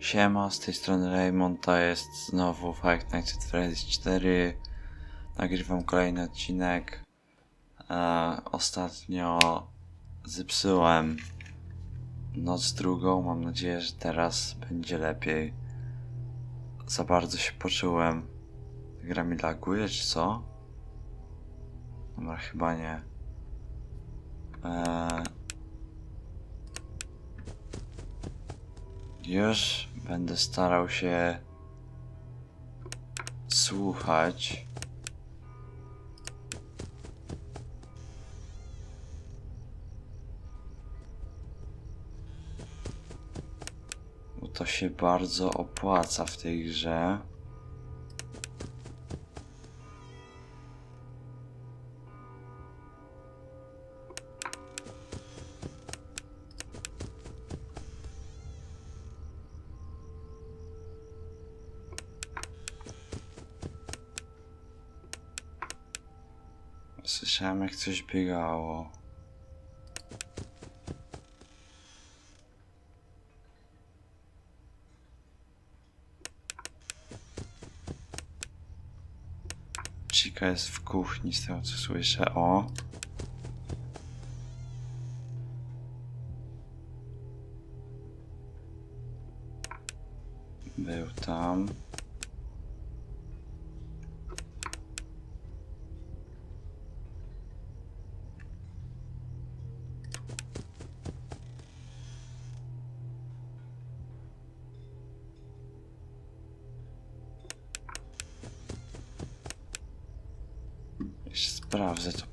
Siema, z tej strony Raymond, to jest znowu Five Nights at Freddy's 4. Nagrywam kolejny odcinek. E, ostatnio zepsułem noc drugą, mam nadzieję, że teraz będzie lepiej. Za bardzo się poczułem. Gra mi laguje, czy co? Dobra, chyba nie. E, Już będę starał się słuchać. Bo to się bardzo opłaca w tej grze. Coś biegało. Chica jest w kuchni z tego co słyszę. O. Był tam.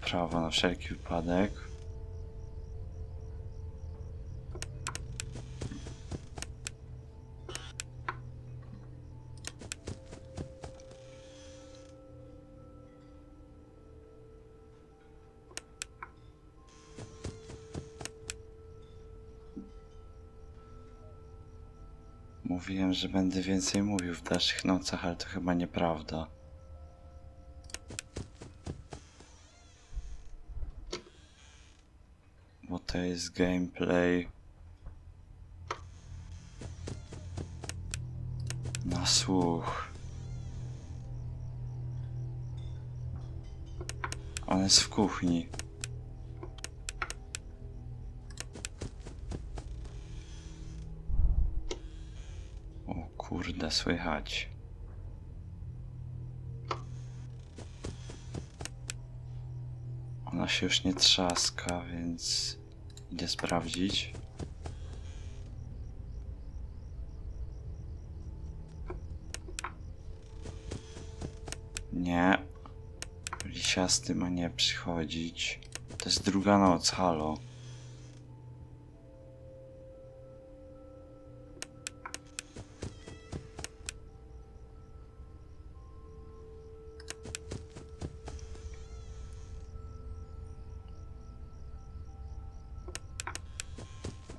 Prawo na wszelki wypadek. Mówiłem, że będę więcej mówił w dalszych nocach, ale to chyba nieprawda. Bo to jest gameplay na słuch. On jest w kuchni. O kurde, słychać. Ona się już nie trzaska, więc idę sprawdzić. Nie. Lisiasty ma nie przychodzić. To jest druga noc, halo.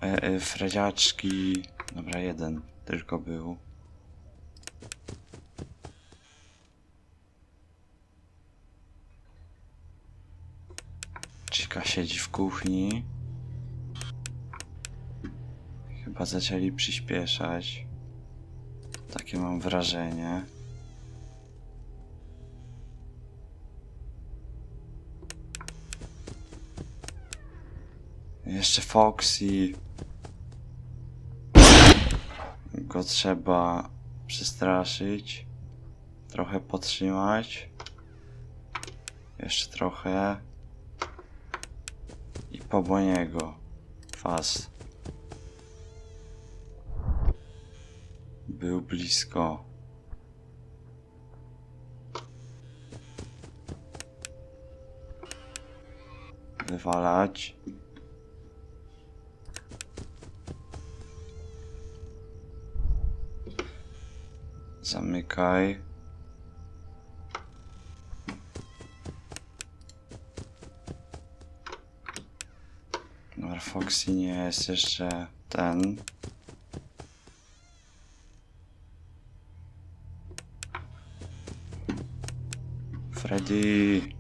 E, e, Fredziaczki. Dobra, jeden tylko był. Chica siedzi w kuchni. Chyba zaczęli przyspieszać. Takie mam wrażenie. Jeszcze Foxy. Go trzeba przestraszyć. Trochę podtrzymać. Jeszcze trochę. I po niego. Fast. Był blisko. Wywalać. Zamykaj. Dobra, Foxy nie jest jeszcze ten. Freddy.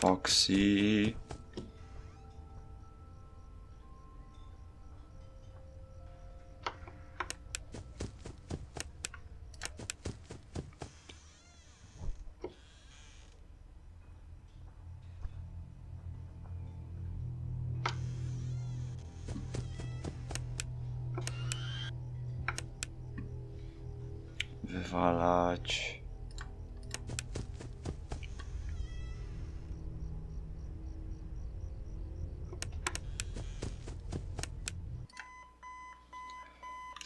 Foxy. Wywalać.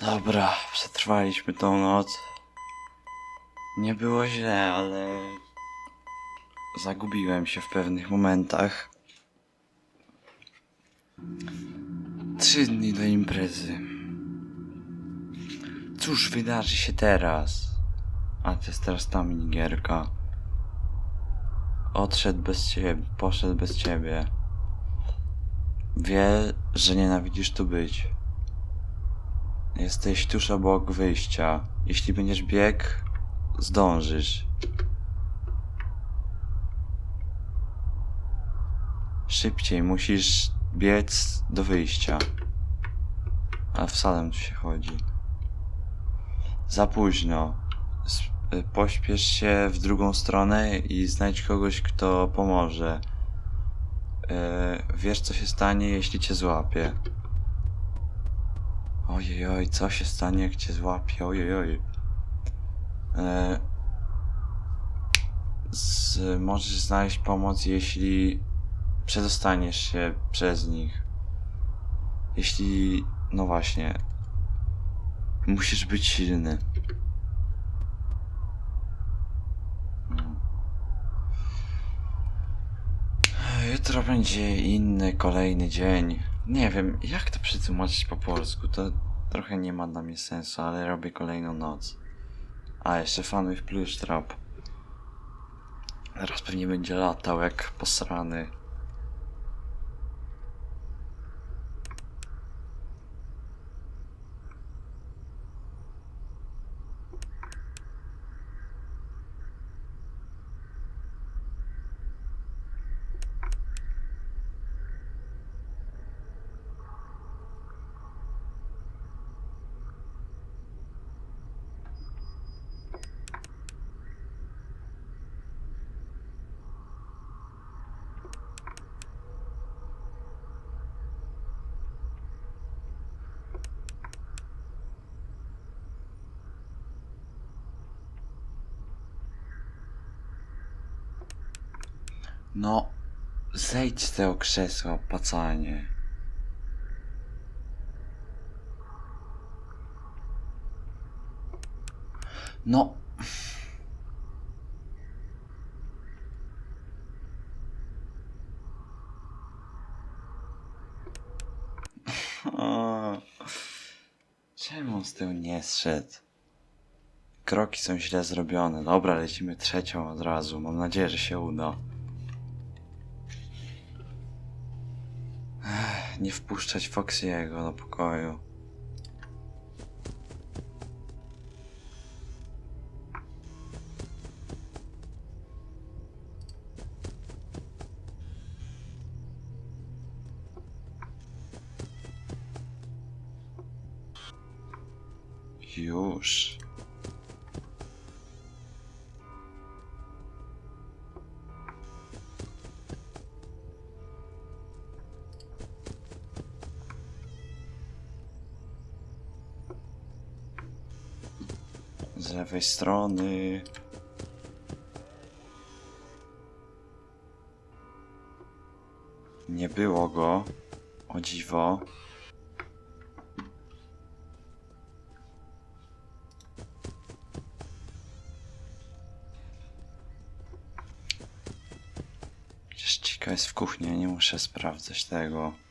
Dobra, przetrwaliśmy tą noc. Nie było źle, ale zagubiłem się w pewnych momentach. Trzy dni do imprezy. Cóż wydarzy się teraz? A to jest teraz ta minigierka. Odszedł bez ciebie, poszedł bez ciebie. Wie, że nienawidzisz tu być. Jesteś tuż obok wyjścia. Jeśli będziesz biegł, zdążysz. Szybciej, musisz biec do wyjścia. A w salem tu się chodzi. Za późno. Y, Pośpiesz się w drugą stronę i znajdź kogoś, kto pomoże. Y, Wiesz, co się stanie, jeśli cię złapie. Ojej, oj, co się stanie, jak cię złapie? Ojej, oj. E, z, możesz znaleźć pomoc, jeśli przedostaniesz się przez nich. Jeśli, no właśnie, musisz być silny. Mm. Jutro będzie inny, kolejny dzień. Nie wiem, jak to przetłumaczyć po polsku. To trochę nie ma dla mnie sensu, ale robię kolejną noc. A, jeszcze fanuj w plusztrap. Teraz pewnie będzie latał jak posrany. No, zejdź z tego krzesła, pacanie. No. Czemu z tyłu nie zszedł? Kroki są źle zrobione. Dobra, lecimy trzecią od razu. Mam nadzieję, że się uda. Nie wpuszczać Foxiego do pokoju. Już. Lewej strony. Nie było go. O dziwo. Przecież jest w kuchni, nie muszę sprawdzać tego.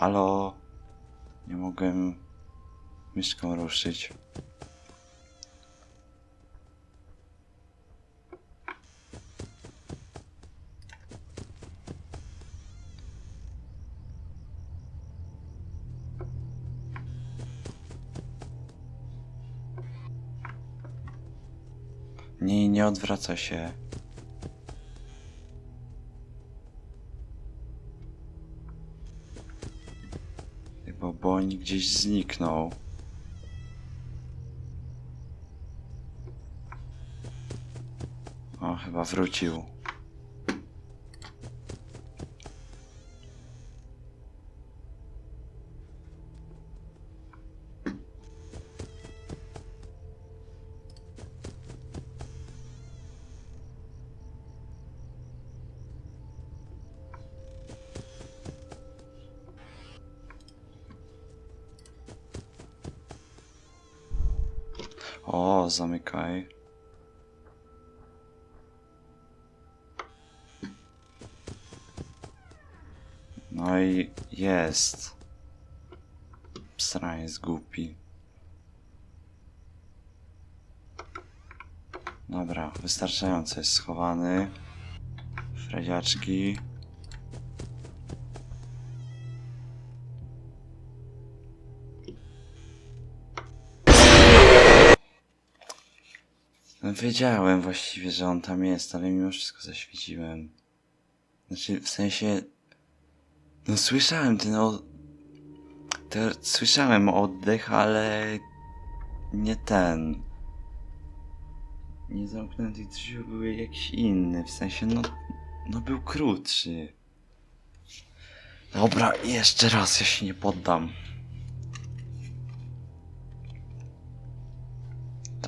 Halo? Nie mogłem myszką ruszyć. Nie, nie odwraca się. Oni gdzieś zniknął. O, chyba wrócił. O, zamykaj. No i jest. Psra jest głupi. Dobra, wystarczająco jest schowany. Fredziaczki. Wiedziałem właściwie, że on tam jest, ale mimo wszystko zaświeciłem. Znaczy, w sensie... No słyszałem ten o... Słyszałem oddech, ale... Nie ten. Nie zamkniętych drzwi były jakiś inny, w sensie no... No był krótszy. Dobra, jeszcze raz, ja się nie poddam.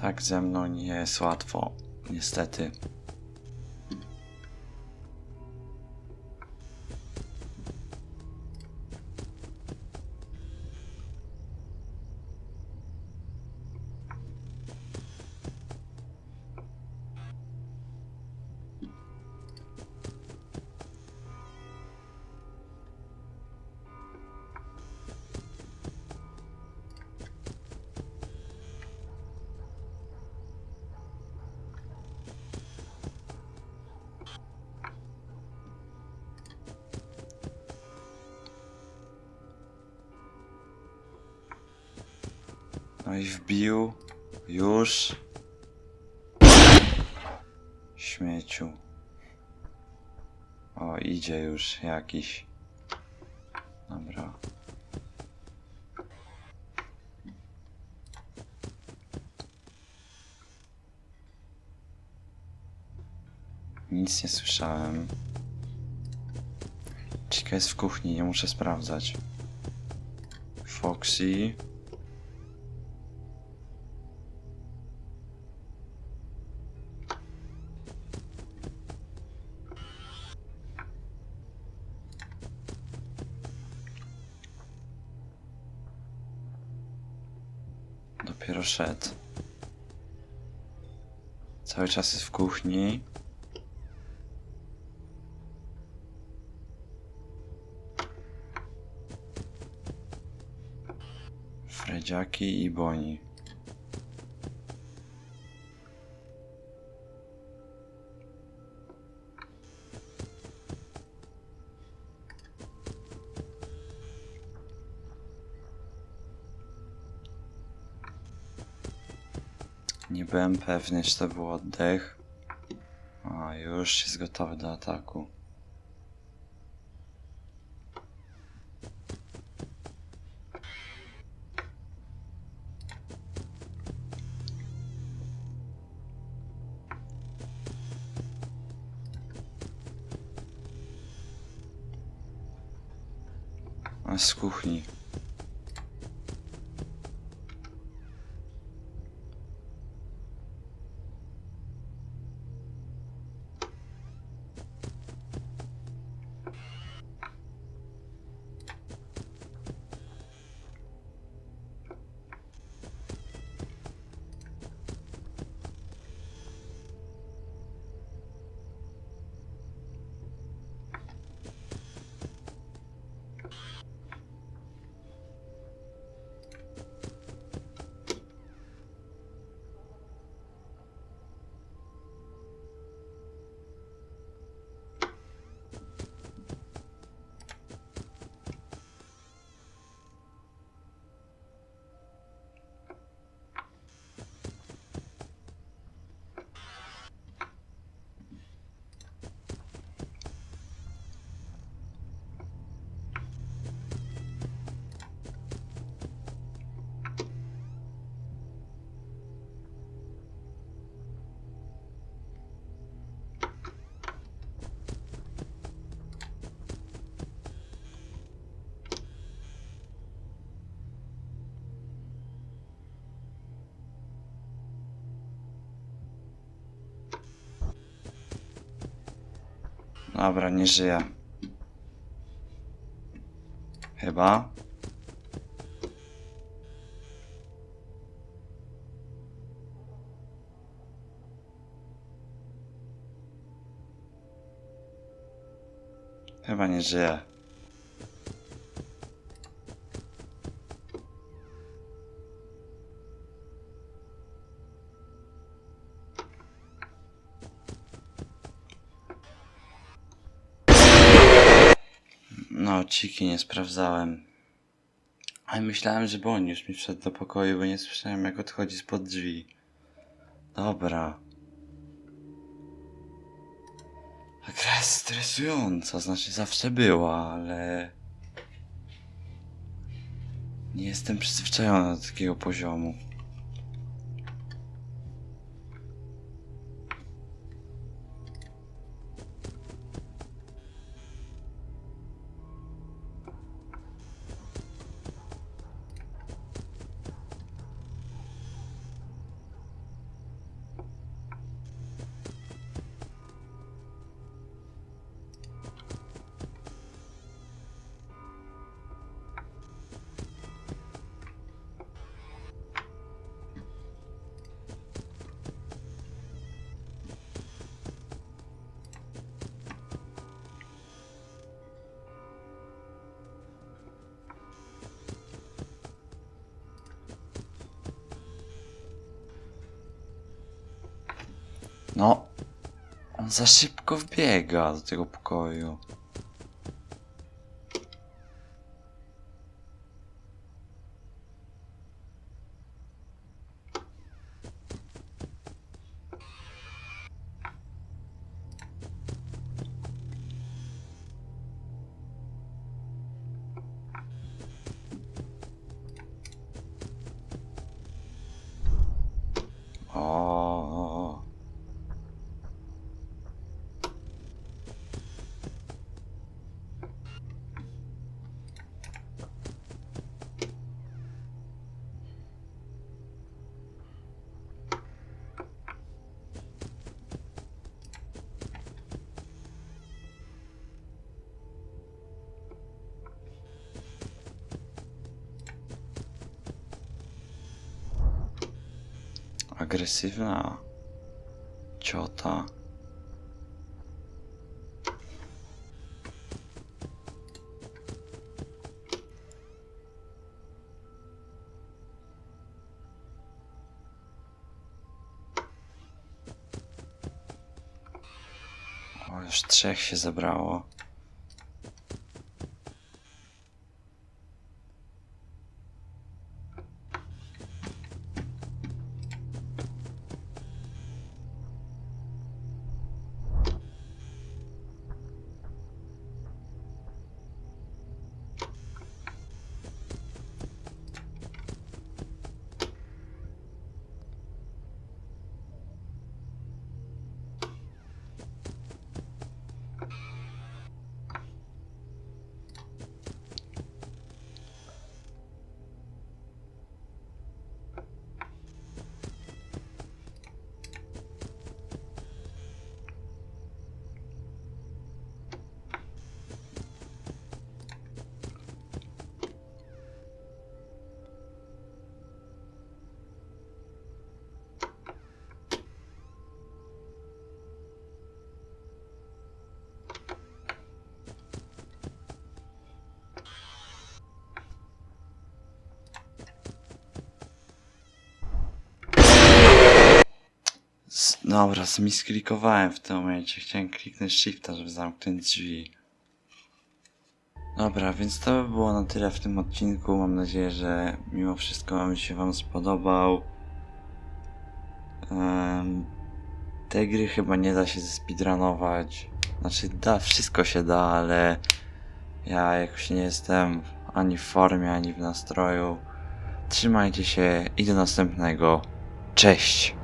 Tak ze mną nie jest łatwo, niestety. I wbił. Już. Śmieciu. O, idzie już jakiś. Dobra. Nic nie słyszałem. Chica jest w kuchni, nie muszę sprawdzać. Foxy. Cały czas jest w kuchni. Fredziaki i Boni. Byłem pewny, czy to był oddech. A, już jest gotowy do ataku. A z kuchni. Dobra, nie żyje. Chyba. Chyba nie żyje. No, ciki nie sprawdzałem. Ale myślałem, że Boni już mi wszedł do pokoju, bo nie słyszałem jak odchodzi spod drzwi. Dobra. Ta gra jest stresująca, znaczy zawsze była, ale... Nie jestem przyzwyczajony do takiego poziomu. Za szybko wbiega do tego pokoju. Agresywna ciota. O, już trzech się zebrało. Dobra, zmisklikowałem w tym momencie. Chciałem kliknąć shifta, żeby zamknąć drzwi. Dobra, więc to by było na tyle w tym odcinku. Mam nadzieję, że mimo wszystko mi się wam spodobał. Em, tej gry chyba nie da się zespeedrunować. Znaczy, da, wszystko się da, ale ja jakoś nie jestem ani w formie, ani w nastroju. Trzymajcie się i do następnego. Cześć!